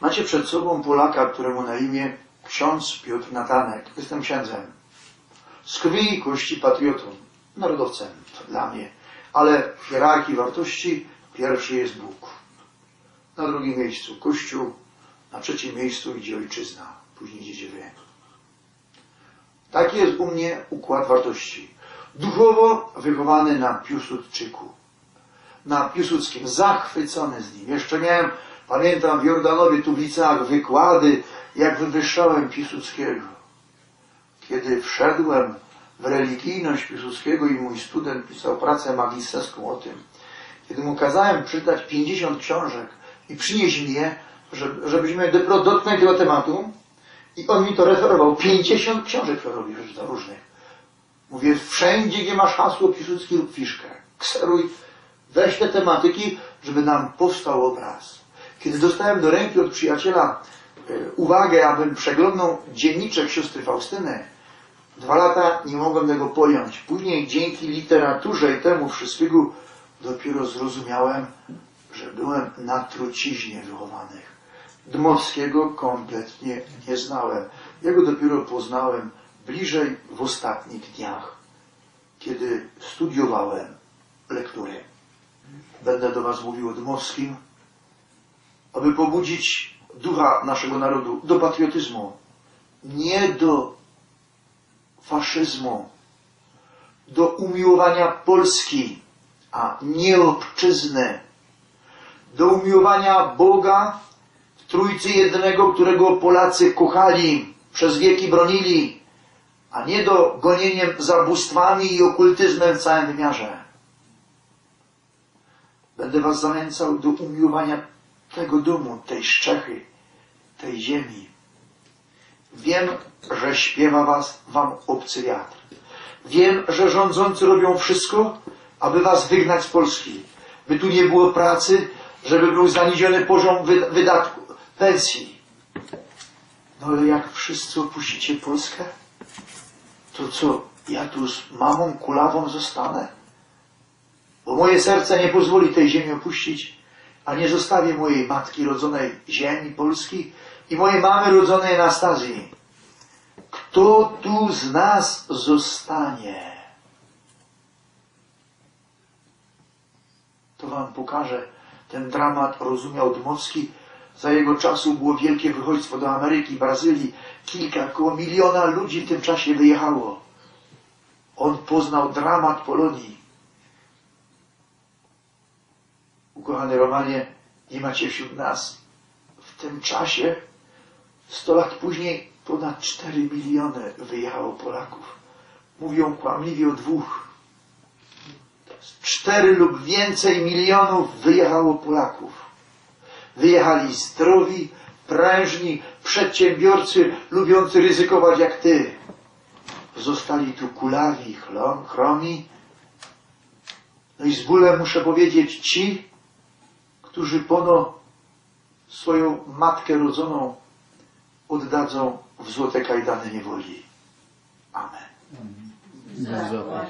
Macie przed sobą Polaka, któremu na imię ksiądz Piotr Natanek. Jestem księdzem. Z krwi i kości patriotą, narodowcem to dla mnie. Ale w hierarchii wartości pierwszy jest Bóg. Na drugim miejscu Kościół, na trzecim miejscu idzie ojczyzna, później idziecie wy. Taki jest u mnie układ wartości. Duchowo wychowany na Piłsudczyku. Na Piłsudskim, zachwycony z nim. Jeszcze miałem, pamiętam w Jordanowie, tu w liceach wykłady, jak wywyższałem Piłsudskiego. Kiedy wszedłem w religijność Piłsudskiego i mój student pisał pracę magisterską o tym, kiedy mu kazałem przeczytać 50 książek i przynieść mi je, żebyśmy dotknęli tego tematu, i on mi to referował. 50 książek robi przeczytał różnych. Mówię, wszędzie, gdzie masz hasło Piłsudski lub fiszkę, kseruj, weź te tematyki, żeby nam powstał obraz. Kiedy dostałem do ręki od przyjaciela e, uwagę, abym przeglądnął dzienniczek siostry Faustyny, dwa lata nie mogłem tego pojąć. Później dzięki literaturze i temu wszystkiego dopiero zrozumiałem, że byłem na truciźnie wychowanych. Dmowskiego kompletnie nie znałem. Jego dopiero poznałem bliżej w ostatnich dniach, kiedy studiowałem lektury. Będę do Was mówił o Dmowskim, aby pobudzić ducha naszego narodu do patriotyzmu, nie do faszyzmu, do umiłowania Polski, a nie obczyzny, do umiłowania Boga w Trójcy Jednego, którego Polacy kochali, przez wieki bronili, a nie do gonieniem zabóstwami i okultyzmem w całym wymiarze. Będę was zachęcał do umiłowania tego domu, tej szczechy, tej ziemi. Wiem, że śpiewa was wam obcy wiatr. Wiem, że rządzący robią wszystko, aby was wygnać z Polski. By tu nie było pracy, żeby był zaniżony poziom wydatku, pensji. No ale jak wszyscy opuścicie Polskę, to co, ja tu z mamą kulawą zostanę? Bo moje serce nie pozwoli tej ziemi opuścić, a nie zostawię mojej matki rodzonej ziemi Polski i mojej mamy rodzonej Anastazji. Kto tu z nas zostanie? To wam pokażę. Ten dramat rozumiał Dmowski. Za jego czasu było wielkie wychodźstwo do Ameryki, Brazylii. Kilka, około miliona ludzi w tym czasie wyjechało. On poznał dramat Polonii. Ukochany Romanie, nie macie wśród nas w tym czasie, sto lat później, ponad 4 miliony wyjechało Polaków. Mówią kłamliwie o dwóch. Cztery lub więcej milionów wyjechało Polaków. Wyjechali zdrowi, prężni, przedsiębiorcy, lubiący ryzykować jak ty. Zostali tu kulawi, chromi. No i z bólem muszę powiedzieć ci, którzy pono swoją matkę rodzoną oddadzą w złote kajdany niewoli. Amen. Amen.